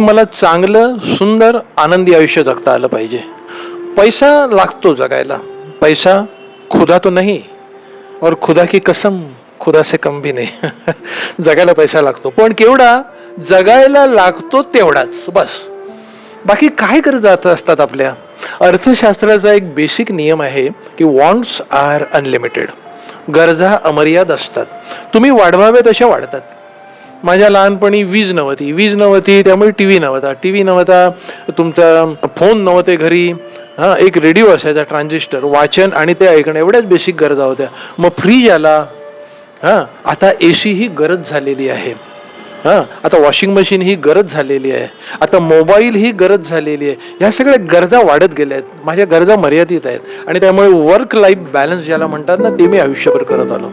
मला चांगलं सुंदर आनंदी आयुष्य जगता आलं पाहिजे. पैसा लागतो जगायला. पैसा खुदा तो नाही. और खुदा की कसम खुदा से कम भी नाही. जगायला पैसा लागतो. पण केवढा जगायला लागतो तेवढाच. बस. बाकी काय करत जात असतात आपल्या. अर्थशास्त्राचा एक बेसिक नियम आहे की वॉन्ट्स आर अनलिमिटेड गरजा अमर्याद असतात. तुम्ही वाढवावे तशा वाढतात. माझ्या लहानपणी वीज नव्हती. वीज नव्हती त्यामुळे टी व्ही नव्हता. टी व्ही नव्हता तुमचा फोन नव्हते घरी. हां एक रेडिओ असायचा ट्रान्झिस्टर. वाचन आणि ते ऐकणं एवढ्याच बेसिक गरजा होत्या. मग फ्रीज आला. हां आता ए सी ही गरज झालेली आहे. हां आता वॉशिंग मशीन ही गरज झालेली आहे. आता मोबाईल ही गरज झालेली आहे. ह्या सगळ्या गरजा वाढत गेल्या आहेत. माझ्या गरजा मर्यादित आहेत. आणि त्यामुळे वर्क लाईफ बॅलन्स ज्याला म्हणतात ना ते मी आयुष्यभर करत आलो.